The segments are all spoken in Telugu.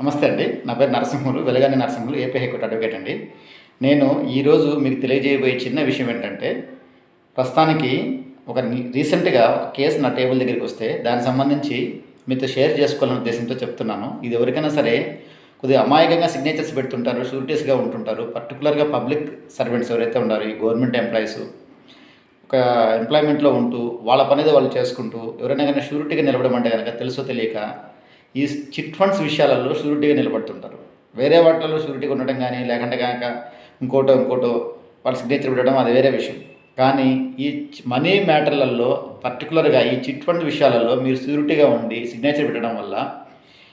నమస్తే అండి. నా పేరు Narasimhulu Velagani Narasimhulu AP high court advocate అండి. నేను ఈరోజు మీకు తెలియజేయబోయే చిన్న విషయం ఏంటంటే ప్రస్తుతానికి ఒక రీసెంట్గా ఒక కేసు నా టేబుల్ దగ్గరికి వస్తే దానికి సంబంధించి మీతో షేర్ చేసుకోవాలనే ఉద్దేశంతో చెప్తున్నాను. ఇది ఎవరికైనా సరే కొద్దిగా అమాయకంగా సిగ్నేచర్స్ పెడుతుంటారు షూరిటీస్గా ఉంటుంటారు. పర్టికులర్గా పబ్లిక్ సర్వెంట్స్ ఎవరైతే ఉన్నారు ఈ గవర్నమెంట్ ఎంప్లాయీస్ ఒక ఎంప్లాయ్మెంట్లో ఉంటూ వాళ్ళ పనిది వాళ్ళు చేసుకుంటూ ఎవరైనా కానీ షూరిటీగా నిలబడమంటే కనుక తెలుసో తెలియక ఈ చిట్ ఫండ్స్ విషయాలలో షూరిటీగా నిలబడుతుంటారు. వేరే వాటిలలో షూరిటీగా ఉండడం కానీ లేకుంటే కనుక ఇంకోటో ఇంకోటో వాళ్ళ సిగ్నేచర్ పెట్టడం అది వేరే విషయం. కానీ ఈ మనీ మ్యాటర్లలో పర్టికులర్గా ఈ చిట్ ఫండ్ విషయాలలో మీరు షూరిటీగా ఉండి సిగ్నేచర్ పెట్టడం వల్ల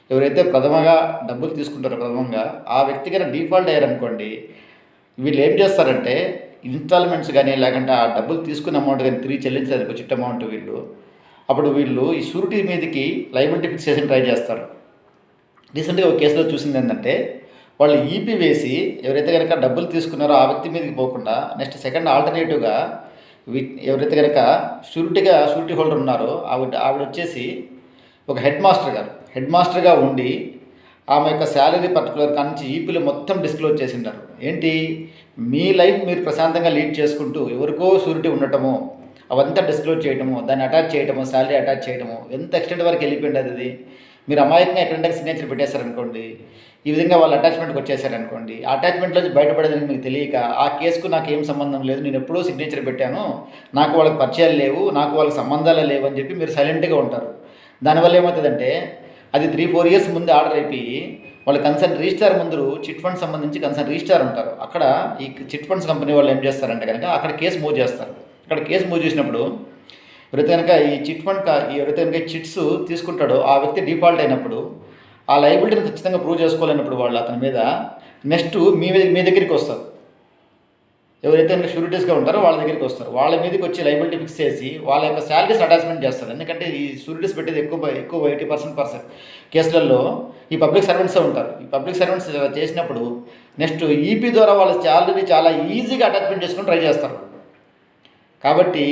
ఎవరైతే ప్రథమగా డబ్బులు తీసుకుంటారో ప్రథమంగా ఆ వ్యక్తి కనుక డిఫాల్ట్ అయ్యారనుకోండి వీళ్ళు ఏం చేస్తారంటే ఇన్స్టాల్మెంట్స్ కానీ లేకుంటే ఆ డబ్బులు తీసుకున్న అమౌంట్ కానీ తిరిగి చెల్లించడానికి చిట్ అమౌంట్ వీళ్ళు అప్పుడు వీళ్ళు ఈ షూరిటీ మీదకి లైబిలిటీ చేసి ట్రై చేస్తారు. రీసెంట్గా ఒక కేసులో చూసింది ఏంటంటే వాళ్ళు ఈపీ వేసి ఎవరైతే కనుక డబ్బులు తీసుకున్నారో ఆ వ్యక్తి మీదకి పోకుండా నెక్స్ట్ సెకండ్ ఆల్టర్నేటివ్గా వీ- ఎవరైతే కనుక షూరిటీగా షూరిటీ హోల్డర్ ఉన్నారో ఆవిడ ఆవిడ వచ్చేసి ఒక హెడ్ మాస్టర్ గారు. హెడ్ మాస్టర్గా ఉండి ఆమె యొక్క శాలరీ పర్టికులర్ కానించి ఈపీలు మొత్తం డిస్క్లోజ్ చేసింటారు ఏంటి? మీ లైఫ్ మీరు ప్రశాంతంగా లీడ్ చేసుకుంటూ ఎవరికో షూరిటీ ఉండటము అవంతా డిస్క్లోజ్ చేయటము దాన్ని అటాచ్ చేయటము శాలరీ అటాచ్ చేయటము ఎంత ఎక్స్టెంట్ వరకు వెళ్ళిపోయింది అది? మీరు అమాయకంగా ఎక్కడంటే సిగ్నేచర్ పెట్టేశారనుకోండి ఈ విధంగా వాళ్ళు అటాచ్మెంట్కి వచ్చేసారనుకోండి ఆ అటాచ్మెంట్లో బయటపడేదని మీకు తెలియక ఆ కేసుకు నాకు ఏం సంబంధం లేదు నేను ఎప్పుడూ సిగ్నేచర్ పెట్టాను నాకు వాళ్ళకి పరిచయాలు లేవు నాకు వాళ్ళకి సంబంధాలు లేవు అని చెప్పి మీరు సైలెంట్గా ఉంటారు. దానివల్ల ఏమవుతుందంటే అది త్రీ ఫోర్ ఇయర్స్ ముందు ఆర్డర్ అయిపోయి వాళ్ళు కన్సర్న్ రిజిస్టార్ ముందు చిట్ ఫండ్ సంబంధించి కన్సర్న్ రిజిస్టార్ ఉంటారు. అక్కడ ఈ చిట్ ఫండ్స్ కంపెనీ వాళ్ళు ఏం చేస్తారంటే కనుక అక్కడ కేసు మూవ్ చేస్తారు. అక్కడ కేసు మూవ్ చేసినప్పుడు ఎవరైతే కనుక ఈ చిట్ ఫండ్ కా- ఎవరైతే కనుక చిట్స్ తీసుకుంటాడో ఆ వ్యక్తి డిఫాల్ట్ అయినప్పుడు ఆ లైబిలిటీని ఖచ్చితంగా ప్రూవ్ చేసుకోలేనప్పుడు వాళ్ళు అతని మీద నెక్స్ట్ మీ మీద మీ దగ్గరికి వస్తారు. ఎవరైతే కనుక షూరిటీస్గా ఉంటారో వాళ్ళ దగ్గరికి వస్తారు. వాళ్ళ మీదకి వచ్చి లైబిలిటీ ఫిక్స్ చేసి వాళ్ళ యొక్క శాలరీస్ అటాచ్మెంట్ చేస్తారు. ఎందుకంటే ఈ షూరిటీస్ పెట్టేది ఎక్కువ ఎక్కువ ఎయిటీ పర్సెంట్ పర్సెంట్ కేసులలో ఈ పబ్లిక్ సర్వెంట్సే ఉంటారు. ఈ పబ్లిక్ సర్వెంట్స్ చేసినప్పుడు నెక్స్ట్ ఈపీ ద్వారా వాళ్ళ శాలరీ చాలా ఈజీగా అటాచ్మెంట్ చేసుకొని ట్రై చేస్తారు. కాబట్టి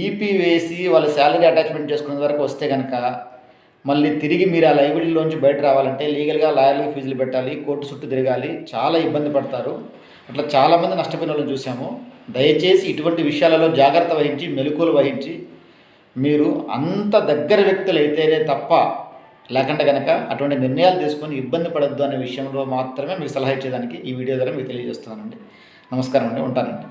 ఈపీ వేసి వాళ్ళ శాలరీ అటాచ్మెంట్ చేసుకునే వరకు వస్తే కనుక మళ్ళీ తిరిగి మీరు ఆ లైబ్రరీలోంచి బయట రావాలంటే లీగల్గా లాయర్లకు ఫీజులు పెట్టాలి కోర్టు చుట్టూ తిరగాలి చాలా ఇబ్బంది పడతారు. అట్లా చాలామంది నష్టపోయిన వాళ్ళని చూసాము. దయచేసి ఇటువంటి విషయాలలో జాగ్రత్త వహించి మెలకువలు వహించి మీరు అంత దగ్గర వ్యక్తులు అయితేనే తప్ప లేకుండా కనుక అటువంటి నిర్ణయాలు తీసుకొని ఇబ్బంది పడద్దు అనే విషయంలో మాత్రమే మీకు సలహా ఇచ్చేదానికి ఈ వీడియో ద్వారా మీకు తెలియజేస్తున్నానండి. నమస్కారం అండి. ఉంటానండి.